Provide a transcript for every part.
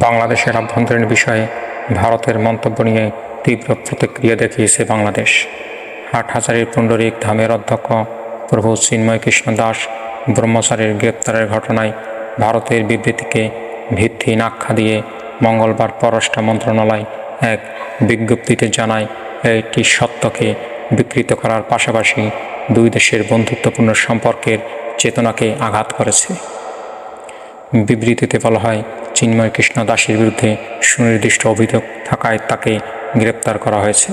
বাংলাদেশের আভ্যন্তরীণ বিষয়ে ভারতের মন্তব্য নিয়ে তীব্র প্রতিক্রিয়া দেখিয়েছে বাংলাদেশ। হাটহাজারীর পুণ্ডরিক ধামের অধ্যক্ষ প্রভু চিন্ময় কৃষ্ণ দাস ব্রহ্মচারীর গ্রেপ্তারের ঘটনায় ভারতের বিবৃতিকে ভিত্তিহীন আখ্যা দিয়ে মঙ্গলবার পররাষ্ট্র মন্ত্রণালয় এক বিজ্ঞপ্তিতে জানায়, এটি সত্যকে বিকৃত করার পাশাপাশি দুই দেশের বন্ধুত্বপূর্ণ সম্পর্কের চেতনাকে আঘাত করেছে। বিবৃতিতে বলা হয় চিন্ময় কৃষ্ণ দাসের বিরুদ্ধে সুনির্দিষ্ট অভিযোগ থাকায় তাকে গ্রেপ্তার করা হয়েছে।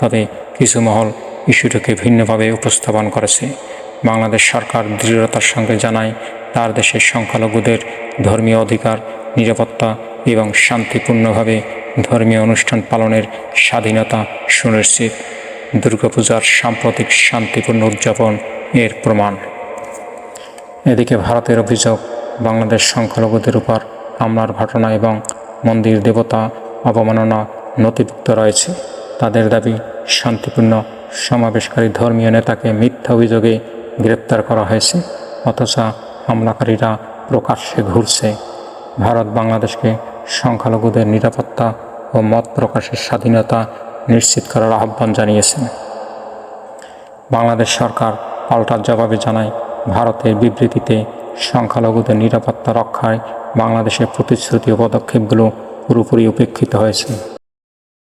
তবে কিছু মহল ইস্যুটিকে ভিন্নভাবে উপস্থাপন করেছে। বাংলাদেশ সরকার দৃঢ়তার সঙ্গে জানায়, তার দেশের সংখ্যালঘুদের ধর্মীয় অধিকার, নিরাপত্তা এবং শান্তিপূর্ণভাবে ধর্মীয় অনুষ্ঠান পালনের স্বাধীনতা সুনিশ্চিত। দুর্গাপূজার সাম্প্রতিক শান্তিপূর্ণ উদযাপন এর প্রমাণ। এদিকে ভারতের অভিযোগ, বাংলাদেশ সংখ্যালঘুদের উপর হামলার ঘটনা এবং মন্দির দেবতা অবমাননা নথিভুক্ত রয়েছে। তাদের দাবি, শান্তিপূর্ণ সমাবেশকারী ধর্মীয় নেতাকে মিথ্যা অভিযোগে গ্রেপ্তার করা হয়েছে, অথচ হামলাকারীরা প্রকাশ্যে ঘুরছে। ভারত বাংলাদেশকে সংখ্যালঘুদের নিরাপত্তা ও মত প্রকাশের স্বাধীনতা নিশ্চিত করার আহ্বান জানিয়েছেন। বাংলাদেশ সরকার পাল্টার জবাবে জানায়, ভারতের বিবৃতিতে সংখ্যালঘুদের নিরাপত্তা রক্ষায় বাংলাদেশের প্রতিশ্রুতি ও পদক্ষেপগুলো পুরোপুরি উপেক্ষিত হয়েছে।